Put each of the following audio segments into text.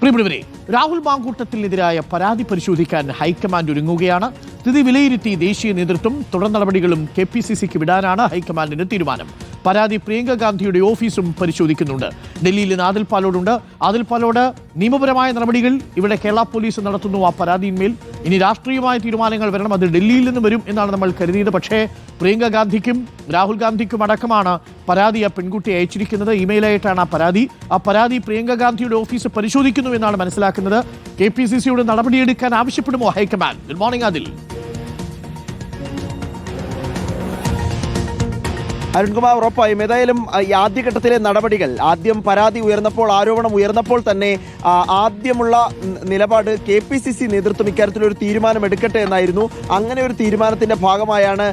പ്രിയപ്പെട്ടവരെ രാഹുൽ മാങ്കൂട്ടത്തിനെതിരായ പരാതി പരിശോധിക്കാൻ ഹൈക്കമാൻഡ് ഒരുങ്ങുകയാണ്. സ്ഥിതി വിലയിരുത്തി ദേശീയ നേതൃത്വം തുടർ നടപടികളും കെ പി സി സിക്ക് വിടാനാണ് ഹൈക്കമാൻഡിന്റെ തീരുമാനം. പരാതി പ്രിയങ്ക ഗാന്ധിയുടെ ഓഫീസും പരിശോധിക്കുന്നുണ്ട്. ഡൽഹിയിൽ ആദിൽ പാലോടുണ്ട്. ആദിൽ പാലോട് നിയമപരമായ നടപടികൾ ഇവിടെ കേരള പോലീസ് നടത്തുന്നു. ആ പരാതിയിന്മേൽ ഇനി രാഷ്ട്രീയമായ തീരുമാനങ്ങൾ വരണം. അത് ഡൽഹിയിൽ നിന്ന് വരും എന്നാണ് നമ്മൾ കരുതിയത്. പക്ഷേ പ്രിയങ്ക ഗാന്ധിക്കും രാഹുൽ ഗാന്ധിക്കും അടക്കമാണ് പരാതി ആ പെൺകുട്ടി അയച്ചിരിക്കുന്നത്. ഇമെയിലായിട്ടാണ് ആ പരാതി. ആ പരാതി പ്രിയങ്ക ഗാന്ധിയുടെ ഓഫീസ് പരിശോധിക്കുന്നു എന്നാണ് മനസ്സിലാക്കുന്നത്. കെ പി സി സിയുടെ നടപടിയെടുക്കാൻ ആവശ്യപ്പെടുമോ ഹൈക്കമാൻഡ്? ഗുഡ് മോർണിംഗ് അതിൽ അരുൺകുമാർ ഉറപ്പായും ഏതായാലും ഈ ആദ്യഘട്ടത്തിലെ നടപടികൾ ആദ്യം പരാതി ഉയർന്നപ്പോൾ ആരോപണം ഉയർന്നപ്പോൾ തന്നെ ആദ്യമുള്ള നിലപാട് കെ പി സി സി നേതൃത്വം ഇക്കാര്യത്തിൽ ഒരു തീരുമാനം എടുക്കട്ടെ എന്നായിരുന്നു. അങ്ങനെ ഒരു തീരുമാനത്തിന്റെ ഭാഗമായാണ്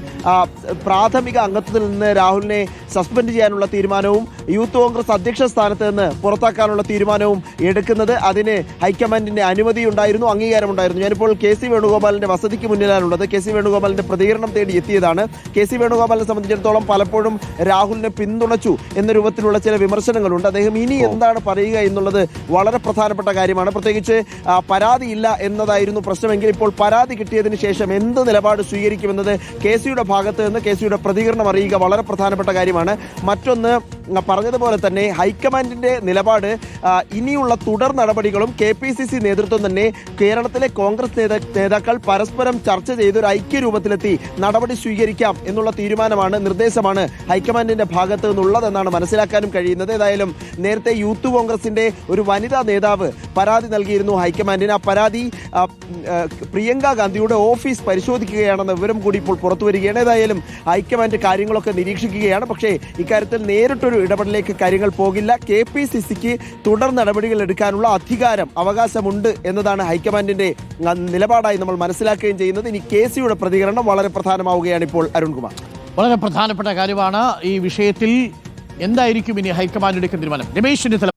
പ്രാഥമിക അംഗത്വത്തിൽ നിന്ന് രാഹുലിനെ സസ്പെൻഡ് ചെയ്യാനുള്ള തീരുമാനവും യൂത്ത് കോൺഗ്രസ് അധ്യക്ഷ സ്ഥാനത്ത് നിന്ന് പുറത്താക്കാനുള്ള തീരുമാനവും എടുക്കുന്നത്. അതിന് ഹൈക്കമാൻഡിന്റെ അനുമതി ഉണ്ടായിരുന്നു അംഗീകാരം ഉണ്ടായിരുന്നു ഞാനിപ്പോൾ കെ സി വേണുഗോപാലിന്റെ വസതിക്ക് മുന്നിലാണുള്ളത്. കെ സി വേണുഗോപാലിന്റെ പ്രതികരണം തേടി എത്തിയതാണ്. കെ സി വേണുഗോപാലിനെ സംബന്ധിച്ചിടത്തോളം പലപ്പോഴും രാഹുലിനെ പിന്തുണച്ചു എന്ന രൂപത്തിലുള്ള ചില വിമർശനങ്ങളുണ്ട്. അദ്ദേഹം ഇനി എന്താണ് പറയുക എന്നുള്ളത് വളരെ പ്രധാനപ്പെട്ട കാര്യമാണ്. പ്രത്യേകിച്ച് പരാതിയില്ല എന്നതായിരുന്നു പ്രശ്നമെങ്കിൽ ഇപ്പോൾ പരാതി കിട്ടിയതിന് ശേഷം എന്ത് നിലപാട് സ്വീകരിക്കുമെന്നത് കെ സിയുടെ ഭാഗത്ത് നിന്ന് കെ സിയുടെ പ്രതികരണം അറിയുക വളരെ പ്രധാനപ്പെട്ട കാര്യമാണ്. മറ്റൊന്ന് പറഞ്ഞതുപോലെ തന്നെ ഹൈക്കമാൻഡിന്റെ നിലപാട് ഇനിയുള്ള തുടർ നടപടികളും കെ പി സി സി നേതൃത്വം തന്നെ കേരളത്തിലെ കോൺഗ്രസ് നേതാക്കൾ പരസ്പരം ചർച്ച ചെയ്ത് ഒരു ഐക്യരൂപത്തിലെത്തി നടപടി സ്വീകരിക്കാം എന്നുള്ള തീരുമാനമാണ് നിർദ്ദേശമാണ് ഹൈക്കമാൻഡിന്റെ ഭാഗത്ത് നിന്നുള്ളതെന്നാണ് മനസ്സിലാക്കാനും കഴിയുന്നത്. ഏതായാലും നേരത്തെ യൂത്ത് കോൺഗ്രസിന്റെ ഒരു വനിതാ നേതാവ് പരാതി നൽകിയിരുന്നു ഹൈക്കമാൻഡിന്. ആ പരാതി പ്രിയങ്ക ഗാന്ധിയുടെ ഓഫീസ് പരിശോധിക്കുകയാണെന്ന വിവരം കൂടി ഇപ്പോൾ പുറത്തു വരികയാണ് ഏതായാലും ഹൈക്കമാൻഡ് കാര്യങ്ങളൊക്കെ നിരീക്ഷിക്കുകയാണ്. പക്ഷേ ഇക്കാര്യത്തിൽ നേരിട്ടൊരു ഇടപെടലിലേക്ക് കാര്യങ്ങൾ പോകില്ല. കെ പി സി സിക്ക് തുടർ നടപടികൾ എടുക്കാനുള്ള അധികാരം അവകാശമുണ്ട് എന്നതാണ് ഹൈക്കമാൻഡിന്റെ നിലപാടായി നമ്മൾ മനസ്സിലാക്കുകയും ചെയ്യുന്നത്. ഇനി കെ സിയുടെ പ്രതികരണം വളരെ പ്രധാനമാവുകയാണ് ഇപ്പോൾ അരുൺകുമാർ. വളരെ പ്രധാനപ്പെട്ട കാര്യമാണ് ഈ വിഷയത്തിൽ എന്തായിരിക്കും ഇനി ഹൈക്കമാൻഡ് എടുക്കുന്ന തീരുമാനം? രമേശ് ചെന്നിത്തല.